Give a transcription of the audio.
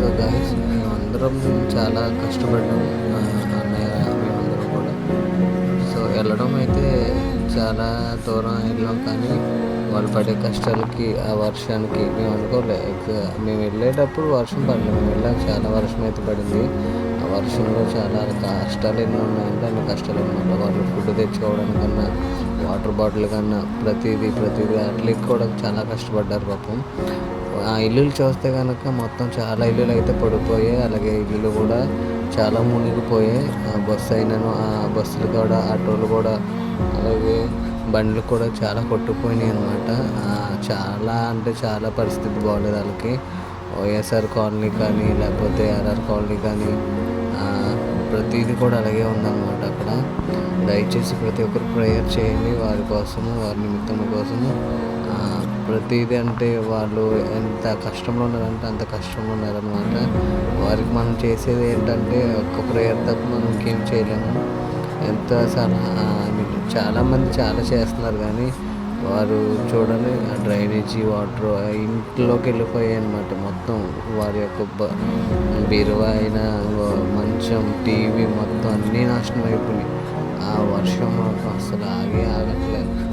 So guys అందరం చాలా కష్టపడ్డాం ఆ, అన్నయ్య మేమందరం కూడా. సో వెళ్ళడం అయితే చాలా దూరం వెళ్ళాం కానీ వాళ్ళు పడే కష్టాలకి ఆ వర్షానికి మేము అనుకోలే. మేము వెళ్ళేటప్పుడు వర్షం పడలేదు మేము వెళ్ళాక చాలా వర్షం అయితే పడింది. ఆ వర్షంలో చాలా కష్టాలు ఎన్నో ఉన్నాయంటే అన్ని కష్టాలు అనమాట వాళ్ళు ఫుడ్ తెచ్చుకోవడానికన్నా వాటర్ బాటిల్ కన్నా ప్రతిదీ ప్రతిదీ అట్లకి కూడా చాలా కష్టపడ్డారు పాపం. ఆ ఇల్లులు చూస్తే కనుక మొత్తం చాలా ఇల్లులు అయితే పడిపోయాయి. అలాగే ఇల్లులు కూడా చాలా మునిగిపోయాయి. ఆ బస్సు అయినను ఆ బస్సులు కూడా ఆటోలు కూడా అలాగే బండ్లు కూడా చాలా కొట్టుకుపోయినాయి అనమాట చాలా అంటే చాలా పరిస్థితి బాగోలేదు వాళ్ళకి. వైఎస్ఆర్ కాలనీ కానీ లేకపోతే ఆర్ఆర్ కాలనీ కానీ ప్రతిదీ కూడా అలాగే ఉందన్నమాట అక్కడ. దయచేసి ప్రతి ఒక్కరు ప్రేయర్ చేయండి. వారి కోసము వారి నిమిత్తం కోసము. ప్రతిదీ అంటే వాళ్ళు ఎంత కష్టంలో ఉన్నారంటే అంత కష్టంలో ఉన్నారనమాట వారికి మనం చేసేది ఏంటంటే ఒక్క ప్రేయర్ తప్ప మనం ఇంకేం చేయలేము. ఎంత సలహా చాలామంది చాలా చేస్తున్నారు కానీ వారు చూడండి ఆ డ్రైనేజీ వాటర్ ఇంట్లోకి వెళ్ళిపోయాయి అనమాట మొత్తం. వారి యొక్క బీరువా అయినా మంచం టీవీ మొత్తం అన్నీ నాశనం అయిపోయినాయి. ఆ వర్షం మాత్రం అసలు ఆగి ఆగట్లేదు.